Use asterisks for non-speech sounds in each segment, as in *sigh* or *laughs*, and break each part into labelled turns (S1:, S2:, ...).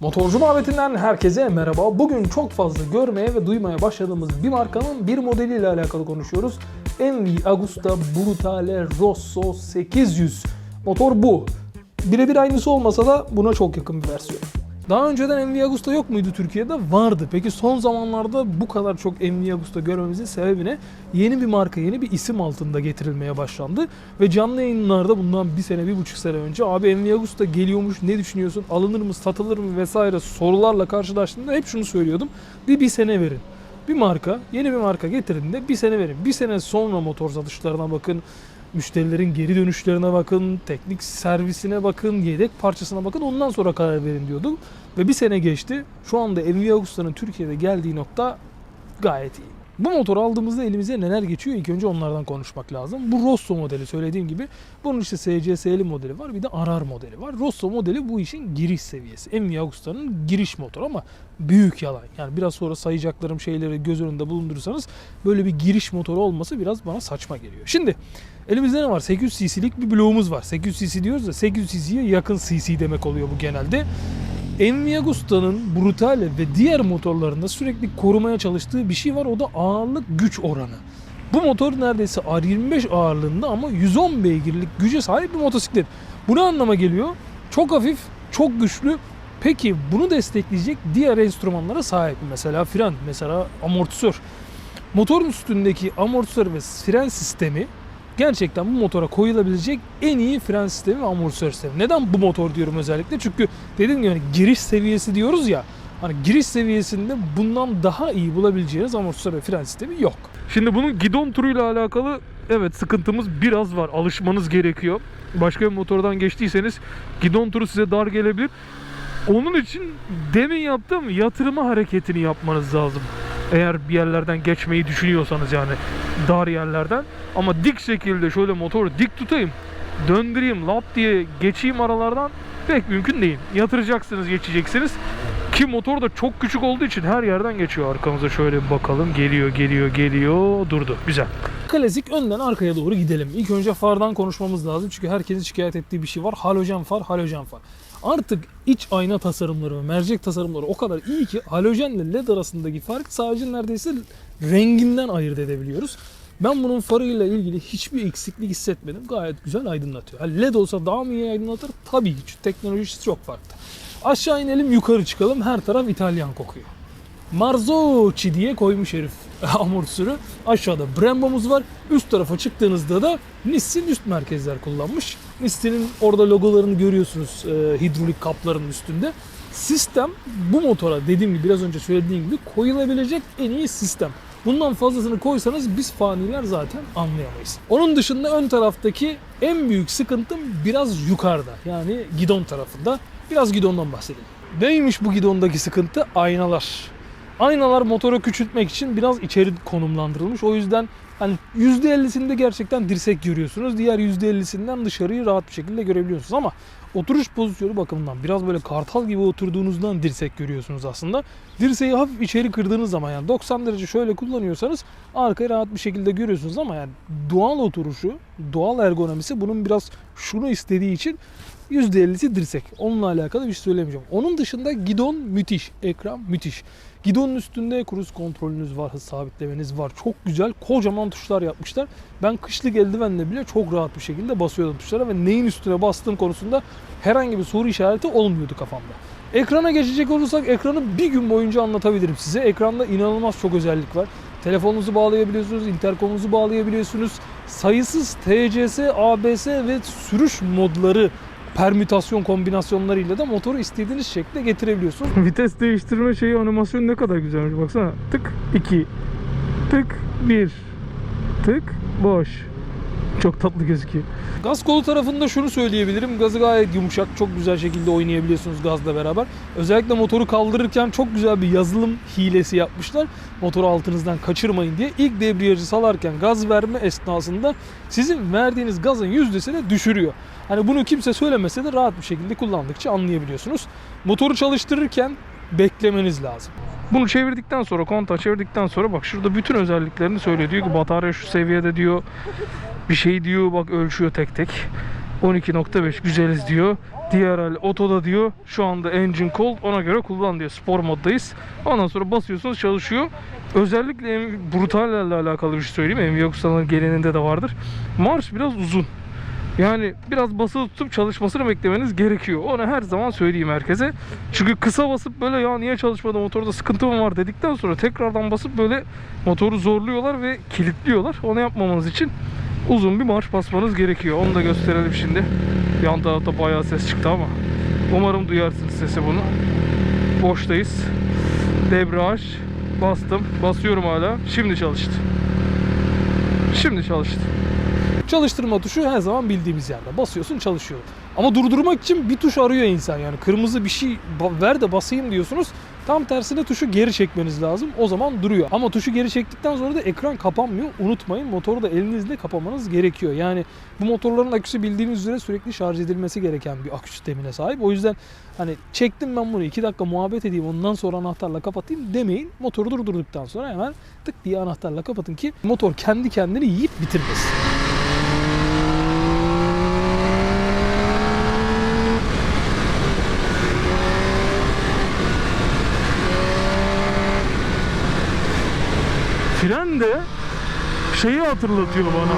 S1: Motorcu muhabbetinden herkese merhaba. Bugün çok fazla görmeye ve duymaya başladığımız bir markanın bir modeliyle alakalı konuşuyoruz. MV Agusta Brutale Rosso 800. Motor bu. Birebir aynısı olmasa da buna çok yakın bir versiyon. Daha önceden MV Agusta yok muydu Türkiye'de? Vardı. Peki son zamanlarda bu kadar çok MV Agusta görmemizin sebebi ne? Yeni bir marka, yeni bir isim altında getirilmeye başlandı. Ve canlı yayınlarda bundan bir sene, bir buçuk sene önce abi MV Agusta geliyormuş ne düşünüyorsun, alınır mı, satılır mı vesaire sorularla karşılaştığımda hep şunu söylüyordum. Bir bir sene verin. Bir marka, yeni bir marka getirin de bir sene verin. Bir sene sonra motor satışlarına bakın, müşterilerin geri dönüşlerine bakın, teknik servisine bakın, yedek parçasına bakın ondan sonra karar verin diyorduk. Ve bir sene geçti. Şu anda MV Agusta'nın Türkiye'de geldiği nokta gayet iyi. Bu motoru aldığımızda elimize neler geçiyor ilk önce onlardan konuşmak lazım. Bu Rosso modeli söylediğim gibi bunun işte SCS'li modeli var bir de Arar modeli var. Rosso modeli bu işin giriş seviyesi. MV Agusta'nın giriş motoru ama büyük yalan. Yani biraz sonra sayacaklarım şeyleri göz önünde bulundurursanız böyle bir giriş motoru olması biraz bana saçma geliyor. Şimdi elimizde ne var? 800 cc'lik bir bloğumuz var. 800 cc diyoruz da 800 cc'ye yakın cc demek oluyor bu genelde. Envy Agusta'nın Brutale ve diğer motorlarında sürekli korumaya çalıştığı bir şey var. O da ağırlık güç oranı. Bu motor neredeyse R25 ağırlığında ama 110 beygirlik güce sahip bir motosiklet. Bu ne anlama geliyor? Çok hafif, çok güçlü. Peki bunu destekleyecek diğer enstrümanlara sahip mi? Mesela fren, mesela amortisör. Motorun üstündeki amortisör ve fren sistemi gerçekten bu motora koyulabilecek en iyi fren sistemi ve amortisör sistemi. Neden bu motor diyorum özellikle? Çünkü dediğim gibi hani giriş seviyesi diyoruz ya. Hani giriş seviyesinde bundan daha iyi bulabileceğiniz amortisör ve fren sistemi yok.
S2: Şimdi bunun gidon turuyla alakalı evet sıkıntımız biraz var. Alışmanız gerekiyor. Başka bir motordan geçtiyseniz gidon turu size dar gelebilir. Onun için demin yaptığım yatırma hareketini yapmanız lazım. Eğer bir yerlerden geçmeyi düşünüyorsanız yani dar yerlerden. Ama dik şekilde şöyle motoru dik tutayım, döndüreyim, lap diye geçeyim aralardan pek mümkün değil. Yatıracaksınız, geçeceksiniz. Ki motor da çok küçük olduğu için her yerden geçiyor. Arkamıza şöyle bir bakalım. Geliyor, geliyor, geliyor. Durdu. Güzel.
S1: Klasik önden arkaya doğru gidelim. İlk önce fardan konuşmamız lazım. Çünkü herkesin şikayet ettiği bir şey var. Halojen far, halojen far. Artık iç ayna tasarımları ve mercek tasarımları o kadar iyi ki halojenle led arasındaki fark sadece neredeyse renginden ayırt edebiliyoruz. Ben bunun farıyla ilgili hiçbir eksiklik hissetmedim. Gayet güzel aydınlatıyor. Ha, LED olsa daha mı iyi aydınlatır? Tabii ki. Teknolojisi çok farklı. Aşağı inelim yukarı çıkalım. Her taraf İtalyan kokuyor. Marzocchi diye koymuş herif *laughs* amortisörü. Aşağıda Brembo'muz var. Üst tarafa çıktığınızda da Nissin üst merkezler kullanmış. Nissin'in orada logolarını görüyorsunuz e, hidrolik kapların üstünde. Sistem bu motora dediğim gibi biraz önce söylediğim gibi koyulabilecek en iyi sistem. Bundan fazlasını koysanız biz faniler zaten anlayamayız. Onun dışında ön taraftaki en büyük sıkıntım biraz yukarıda. Yani gidon tarafında. Biraz gidondan bahsedelim. Neymiş bu gidondaki sıkıntı? Aynalar. Aynalar motoru küçültmek için biraz içeri konumlandırılmış. O yüzden hani %50'sinde gerçekten dirsek görüyorsunuz. Diğer %50'sinden dışarıyı rahat bir şekilde görebiliyorsunuz ama oturuş pozisyonu bakımından biraz böyle kartal gibi oturduğunuzdan dirsek görüyorsunuz aslında. Dirseği hafif içeri kırdığınız zaman yani 90 derece şöyle kullanıyorsanız arkayı rahat bir şekilde görüyorsunuz ama yani doğal oturuşu, doğal ergonomisi bunun biraz şunu istediği için %50'si dirsek. Onunla alakalı bir şey söylemeyeceğim. Onun dışında gidon müthiş. Ekran müthiş. Gidonun üstünde kruz kontrolünüz var, hız sabitlemeniz var. Çok güzel, kocaman tuşlar yapmışlar. Ben kışlık eldivenle bile çok rahat bir şekilde basıyordum tuşlara ve neyin üstüne bastığım konusunda herhangi bir soru işareti olmuyordu kafamda. Ekrana geçecek olursak ekranı bir gün boyunca anlatabilirim size. Ekranda inanılmaz çok özellik var. Telefonunuzu bağlayabiliyorsunuz, interkomunuzu bağlayabiliyorsunuz. Sayısız TCS, ABS ve sürüş modları permütasyon kombinasyonlarıyla da motoru istediğiniz şekilde getirebiliyorsunuz. *laughs*
S2: Vites değiştirme şeyi animasyon ne kadar güzelmiş baksana. Tık 2, tık 1, tık boş. Çok tatlı gözüküyor.
S1: Gaz kolu tarafında şunu söyleyebilirim. Gazı gayet yumuşak. Çok güzel şekilde oynayabiliyorsunuz gazla beraber. Özellikle motoru kaldırırken çok güzel bir yazılım hilesi yapmışlar. Motoru altınızdan kaçırmayın diye. İlk debriyajı salarken gaz verme esnasında sizin verdiğiniz gazın yüzdesini düşürüyor. Hani bunu kimse söylemese de rahat bir şekilde kullandıkça anlayabiliyorsunuz. Motoru çalıştırırken beklemeniz lazım.
S2: Bunu çevirdikten sonra, kontağı çevirdikten sonra bak şurada bütün özelliklerini söylüyor. Diyor ki batarya şu seviyede diyor. Bir şey diyor bak ölçüyor tek tek. 12.5 güzeliz diyor. DRL otoda diyor. Şu anda engine cold ona göre kullan diyor. Spor moddayız. Ondan sonra basıyorsunuz çalışıyor. Özellikle M- Brutal ile alakalı bir şey söyleyeyim. MV Yokusan'ın geleninde de vardır. Marş biraz uzun. Yani biraz basılı tutup çalışmasını beklemeniz gerekiyor. Onu her zaman söyleyeyim herkese. Çünkü kısa basıp böyle ya niye çalışmadı motorda sıkıntı mı var dedikten sonra tekrardan basıp böyle motoru zorluyorlar ve kilitliyorlar. Onu yapmamanız için uzun bir marş basmanız gerekiyor. Onu da gösterelim şimdi. Yan tarafta bayağı ses çıktı ama umarım duyarsınız sesi bunu. Boştayız. Debriyaj bastım. Basıyorum hala. Şimdi çalıştı. Şimdi çalıştı.
S1: Çalıştırma tuşu her zaman bildiğimiz yerde. Basıyorsun çalışıyor. Ama durdurmak için bir tuş arıyor insan yani. Kırmızı bir şey ver de basayım diyorsunuz. Tam tersine tuşu geri çekmeniz lazım. O zaman duruyor. Ama tuşu geri çektikten sonra da ekran kapanmıyor. Unutmayın motoru da elinizle kapamanız gerekiyor. Yani bu motorların aküsü bildiğiniz üzere sürekli şarj edilmesi gereken bir akü sistemine sahip. O yüzden hani çektim ben bunu 2 dakika muhabbet edeyim ondan sonra anahtarla kapatayım demeyin. Motoru durdurduktan sonra hemen tık diye anahtarla kapatın ki motor kendi kendini yiyip bitirmesin.
S2: Fren de şeyi hatırlatıyor bana.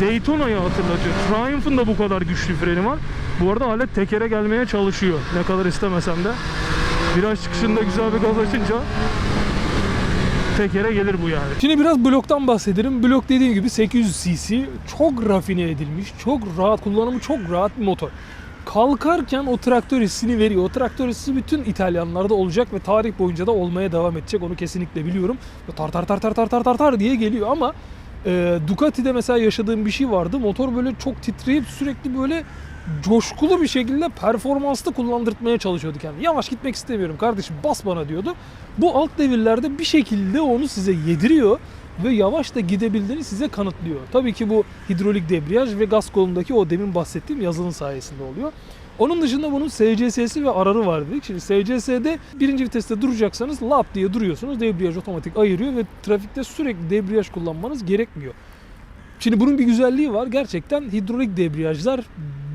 S2: Daytona'yı hatırlatıyor. Triumph'ın da bu kadar güçlü freni var. Bu arada alet tekere gelmeye çalışıyor. Ne kadar istemesem de. Viraj çıkışında güzel bir gaz açınca tekere gelir bu yani.
S1: Şimdi biraz bloktan bahsedelim. Blok dediğim gibi 800 cc çok rafine edilmiş, çok rahat, kullanımı çok rahat bir motor. Kalkarken o traktör hissini veriyor. O traktör hissi bütün İtalyanlarda olacak ve tarih boyunca da olmaya devam edecek. Onu kesinlikle biliyorum. Tar tar tar tar tar tar tar tar diye geliyor ama e, Ducati'de mesela yaşadığım bir şey vardı. Motor böyle çok titreyip sürekli böyle coşkulu bir şekilde performanslı kullandırtmaya çalışıyordu kendini. Yavaş gitmek istemiyorum kardeşim bas bana diyordu. Bu alt devirlerde bir şekilde onu size yediriyor ve yavaş da gidebildiğini size kanıtlıyor. Tabii ki bu hidrolik debriyaj ve gaz kolundaki o demin bahsettiğim yazılım sayesinde oluyor. Onun dışında bunun SCS'si ve ararı var dedik. Şimdi SCS'de birinci viteste duracaksanız lap diye duruyorsunuz. Debriyaj otomatik ayırıyor ve trafikte sürekli debriyaj kullanmanız gerekmiyor. Şimdi bunun bir güzelliği var. Gerçekten hidrolik debriyajlar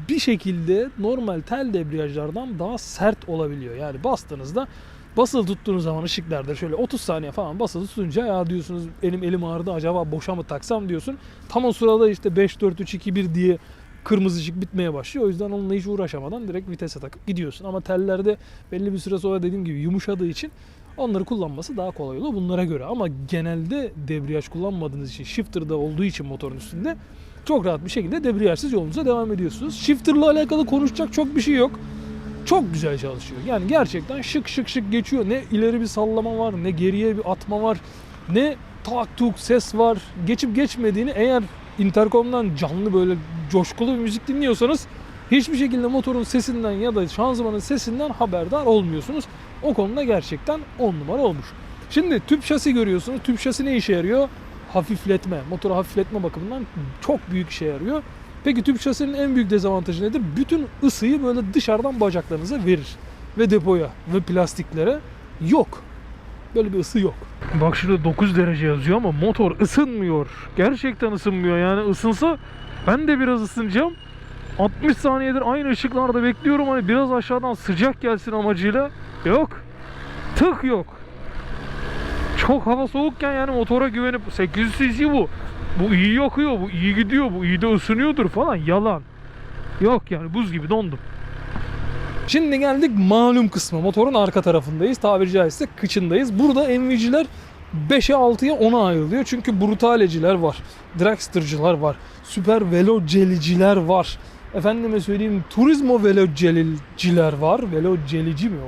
S1: bir şekilde normal tel debriyajlardan daha sert olabiliyor. Yani bastığınızda basılı tuttuğunuz zaman ışıklarda şöyle 30 saniye falan basılı tutunca ya diyorsunuz elim elim ağrıdı acaba boşa mı taksam diyorsun. Tam o sırada işte 5 4 3 2 1 diye kırmızı ışık bitmeye başlıyor. O yüzden onunla hiç uğraşamadan direkt vitese takıp gidiyorsun. Ama tellerde belli bir süre sonra dediğim gibi yumuşadığı için onları kullanması daha kolay oluyor bunlara göre. Ama genelde debriyaj kullanmadığınız için shifter'da olduğu için motorun üstünde çok rahat bir şekilde debriyajsız yolunuza devam ediyorsunuz. Shifter'la alakalı konuşacak çok bir şey yok. Çok güzel çalışıyor. Yani gerçekten şık şık şık geçiyor. Ne ileri bir sallama var, ne geriye bir atma var, ne tak tuk ses var. Geçip geçmediğini eğer interkomdan canlı böyle coşkulu bir müzik dinliyorsanız hiçbir şekilde motorun sesinden ya da şanzımanın sesinden haberdar olmuyorsunuz. O konuda gerçekten 10 numara olmuş. Şimdi tüp şasi görüyorsunuz. Tüp şasi ne işe yarıyor? Hafifletme. Motoru hafifletme bakımından çok büyük işe yarıyor. Peki tüp şasinin en büyük dezavantajı nedir? Bütün ısıyı böyle dışarıdan bacaklarınıza verir. Ve depoya ve plastiklere yok. Böyle bir ısı yok.
S2: Bak şurada 9 derece yazıyor ama motor ısınmıyor. Gerçekten ısınmıyor. Yani ısınsa ben de biraz ısınacağım. 60 saniyedir aynı ışıklarda bekliyorum hani biraz aşağıdan sıcak gelsin amacıyla. Yok. Tık yok. Çok hava soğukken yani motora güvenip 800 cc bu. Bu iyi yakıyor, bu iyi gidiyor, bu iyi de ısınıyordur falan. Yalan. Yok yani buz gibi dondum.
S1: Şimdi geldik malum kısma. Motorun arka tarafındayız. Tabiri caizse kıçındayız. Burada MV'ciler 5'e 6'ya 10'a ayrılıyor. Çünkü brutaleciler var. Dragster'cılar var. Süper veloceliciler var. Efendime söyleyeyim turizmo veloceliciler var. Velocelici mi o?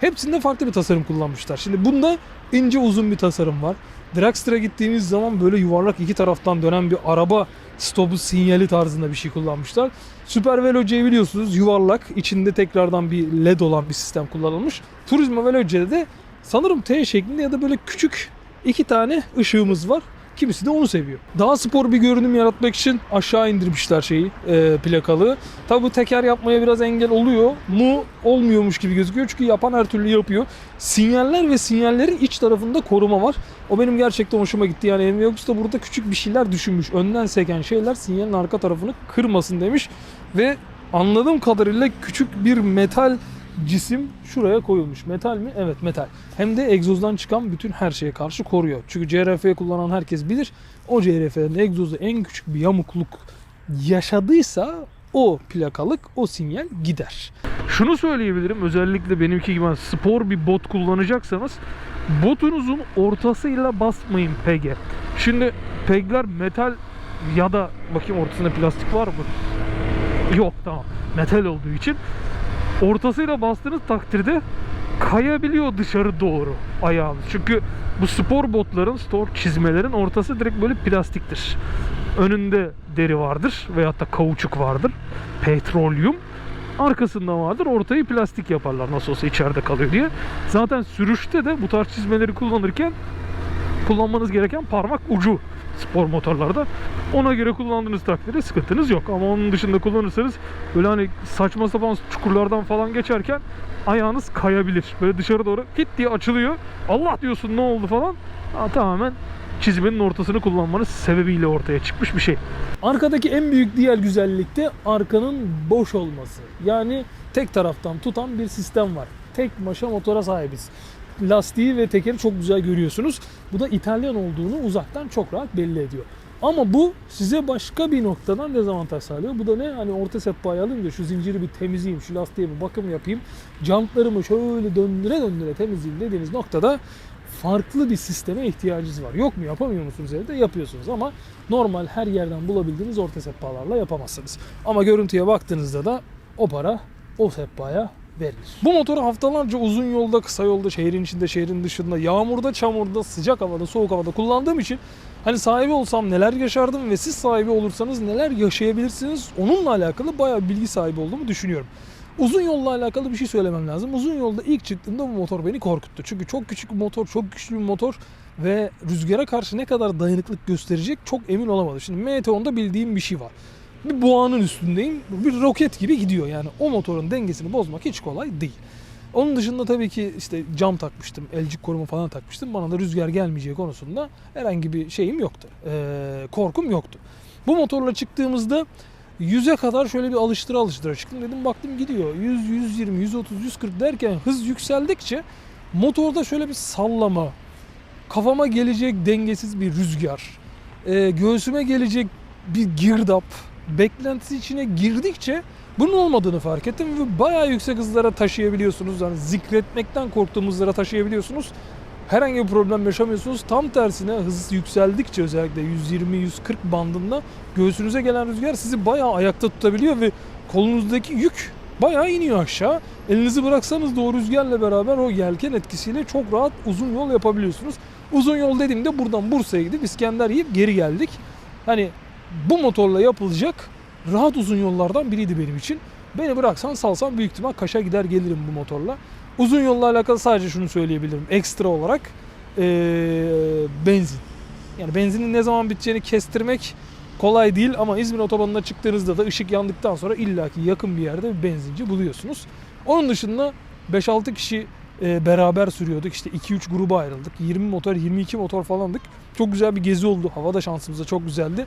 S1: Hepsinde farklı bir tasarım kullanmışlar. Şimdi bunda ince uzun bir tasarım var. Dragster'a gittiğimiz zaman böyle yuvarlak iki taraftan dönen bir araba stopu sinyali tarzında bir şey kullanmışlar. Super Velo C biliyorsunuz yuvarlak içinde tekrardan bir led olan bir sistem kullanılmış. Turismo Velo C'de de sanırım T şeklinde ya da böyle küçük iki tane ışığımız var. Kimisi de onu seviyor. Daha spor bir görünüm yaratmak için aşağı indirmişler şeyi, e, plakalı. Tabi bu teker yapmaya biraz engel oluyor mu? Olmuyormuş gibi gözüküyor çünkü yapan her türlü yapıyor. Sinyaller ve sinyallerin iç tarafında koruma var. O benim gerçekten hoşuma gitti. Yani MVX da burada küçük bir şeyler düşünmüş. Önden seken şeyler sinyalin arka tarafını kırmasın demiş. Ve anladığım kadarıyla küçük bir metal cisim şuraya koyulmuş. Metal mi? Evet metal. Hem de egzozdan çıkan bütün her şeye karşı koruyor. Çünkü CRF kullanan herkes bilir. O CRF'nin egzozu en küçük bir yamukluk yaşadıysa o plakalık, o sinyal gider.
S2: Şunu söyleyebilirim özellikle benimki gibi spor bir bot kullanacaksanız botunuzun ortasıyla basmayın pege. Şimdi pegler metal ya da bakayım ortasında plastik var mı? Yok tamam. Metal olduğu için ortasıyla bastığınız takdirde kayabiliyor dışarı doğru ayağınız. Çünkü bu spor botların, spor çizmelerin ortası direkt böyle plastiktir. Önünde deri vardır veyahut da kauçuk vardır. Petrolyum. Arkasında vardır. Ortayı plastik yaparlar nasıl olsa içeride kalıyor diye. Zaten sürüşte de bu tarz çizmeleri kullanırken kullanmanız gereken parmak ucu spor motorlarda. Ona göre kullandığınız takdirde sıkıntınız yok. Ama onun dışında kullanırsanız böyle hani saçma sapan çukurlardan falan geçerken ayağınız kayabilir. Böyle dışarı doğru hit diye açılıyor. Allah diyorsun ne oldu falan. Ha, tamamen çizmenin ortasını kullanmanız sebebiyle ortaya çıkmış bir şey.
S1: Arkadaki en büyük diğer güzellik de arkanın boş olması. Yani tek taraftan tutan bir sistem var. Tek maşa motora sahibiz. Lastiği ve tekeri çok güzel görüyorsunuz. Bu da İtalyan olduğunu uzaktan çok rahat belli ediyor. Ama bu size başka bir noktadan dezavantaj sağlıyor. Bu da ne? Hani orta sehpayı alayım da şu zinciri bir temizleyeyim, şu lastiğe bir bakım yapayım. Jantlarımı şöyle döndüre döndüre temizleyeyim dediğiniz noktada farklı bir sisteme ihtiyacınız var. Yok mu yapamıyor musunuz evde? Yapıyorsunuz ama normal her yerden bulabildiğiniz orta sehpalarla yapamazsınız. Ama görüntüye baktığınızda da o para o sehpaya verilir. Bu motoru haftalarca uzun yolda, kısa yolda, şehrin içinde, şehrin dışında, yağmurda, çamurda, sıcak havada, soğuk havada kullandığım için hani sahibi olsam neler yaşardım ve siz sahibi olursanız neler yaşayabilirsiniz onunla alakalı bayağı bilgi sahibi olduğumu düşünüyorum. Uzun yolla alakalı bir şey söylemem lazım. Uzun yolda ilk çıktığımda bu motor beni korkuttu. Çünkü çok küçük bir motor, çok güçlü bir motor ve rüzgara karşı ne kadar dayanıklık gösterecek çok emin olamadım. Şimdi MT-10'da bildiğim bir şey var. Bir boğanın üstündeyim. Bir roket gibi gidiyor yani. O motorun dengesini bozmak hiç kolay değil. Onun dışında tabii ki işte cam takmıştım, elcik koruma falan takmıştım. Bana da rüzgar gelmeyeceği konusunda herhangi bir şeyim yoktu. Ee, korkum yoktu. Bu motorla çıktığımızda 100'e kadar şöyle bir alıştıra alıştıra çıktım. Dedim baktım gidiyor. 100, 120, 130, 140 derken hız yükseldikçe motorda şöyle bir sallama, kafama gelecek dengesiz bir rüzgar, e, göğsüme gelecek bir girdap, beklentisi içine girdikçe bunun olmadığını fark ettim ve bayağı yüksek hızlara taşıyabiliyorsunuz. Yani zikretmekten korktuğum hızlara taşıyabiliyorsunuz. Herhangi bir problem yaşamıyorsunuz. Tam tersine hız yükseldikçe özellikle 120-140 bandında göğsünüze gelen rüzgar sizi bayağı ayakta tutabiliyor ve kolunuzdaki yük bayağı iniyor aşağı. Elinizi bıraksanız o rüzgarla beraber o yelken etkisiyle çok rahat uzun yol yapabiliyorsunuz. Uzun yol dediğimde buradan Bursa'ya gidip İskender yiyip geri geldik. Hani bu motorla yapılacak rahat uzun yollardan biriydi benim için. Beni bıraksan salsan büyük ihtimal Kaş'a gider gelirim bu motorla. Uzun yolla alakalı sadece şunu söyleyebilirim. Ekstra olarak ee, benzin. Yani benzinin ne zaman biteceğini kestirmek kolay değil ama İzmir otobanına çıktığınızda da ışık yandıktan sonra illaki yakın bir yerde bir benzinci buluyorsunuz. Onun dışında 5-6 kişi e, beraber sürüyorduk. İşte 2-3 gruba ayrıldık. 20 motor, 22 motor falandık. Çok güzel bir gezi oldu. Hava da şansımıza çok güzeldi.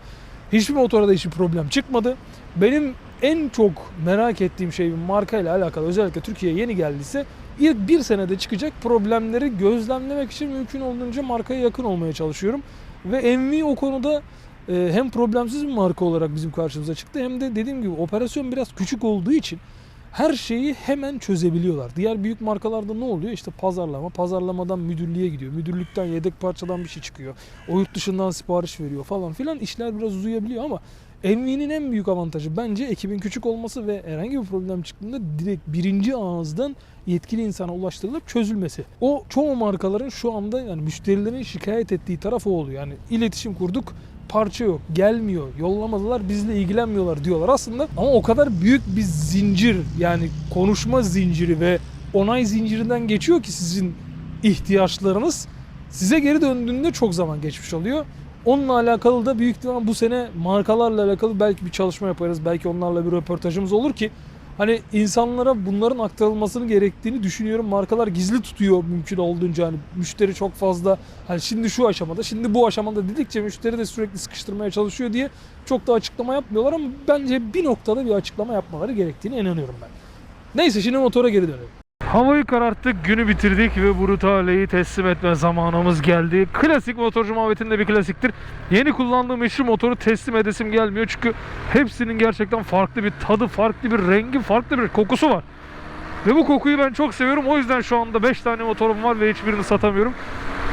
S1: Hiçbir motora da hiçbir problem çıkmadı. Benim en çok merak ettiğim şey marka ile alakalı özellikle Türkiye'ye yeni geldiyse ilk bir senede çıkacak problemleri gözlemlemek için mümkün olduğunca markaya yakın olmaya çalışıyorum. Ve MV o konuda e, hem problemsiz bir marka olarak bizim karşımıza çıktı hem de dediğim gibi operasyon biraz küçük olduğu için her şeyi hemen çözebiliyorlar. Diğer büyük markalarda ne oluyor? İşte pazarlama, pazarlamadan müdürlüğe gidiyor. Müdürlükten yedek parçadan bir şey çıkıyor. O yurt dışından sipariş veriyor falan filan. İşler biraz uzayabiliyor ama MV'nin en büyük avantajı bence ekibin küçük olması ve herhangi bir problem çıktığında direkt birinci ağızdan yetkili insana ulaştırılıp çözülmesi. O çoğu markaların şu anda yani müşterilerin şikayet ettiği taraf o oluyor. Yani iletişim kurduk parça yok, gelmiyor, yollamadılar, bizle ilgilenmiyorlar diyorlar aslında. Ama o kadar büyük bir zincir yani konuşma zinciri ve onay zincirinden geçiyor ki sizin ihtiyaçlarınız size geri döndüğünde çok zaman geçmiş oluyor. Onunla alakalı da büyük ihtimal bu sene markalarla alakalı belki bir çalışma yaparız. Belki onlarla bir röportajımız olur ki hani insanlara bunların aktarılmasını gerektiğini düşünüyorum. Markalar gizli tutuyor mümkün olduğunca hani müşteri çok fazla hani şimdi şu aşamada, şimdi bu aşamada dedikçe müşteri de sürekli sıkıştırmaya çalışıyor diye çok da açıklama yapmıyorlar ama bence bir noktada bir açıklama yapmaları gerektiğine inanıyorum ben. Neyse şimdi motora geri dönelim.
S2: Havayı kararttık, günü bitirdik ve Brutale'yi teslim etme zamanımız geldi. Klasik motorcu muhabbetinde bir klasiktir. Yeni kullandığım eşli motoru teslim edesim gelmiyor çünkü hepsinin gerçekten farklı bir tadı, farklı bir rengi, farklı bir kokusu var. Ve bu kokuyu ben çok seviyorum. O yüzden şu anda 5 tane motorum var ve hiçbirini satamıyorum.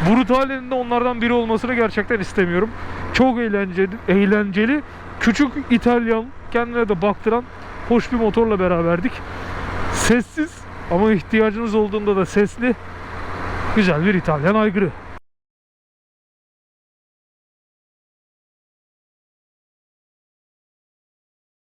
S2: Brutale'nin de onlardan biri olmasını gerçekten istemiyorum. Çok eğlenceli, eğlenceli küçük İtalyan, kendine de baktıran hoş bir motorla beraberdik. Sessiz ama ihtiyacınız olduğunda da sesli güzel bir İtalyan aygırı.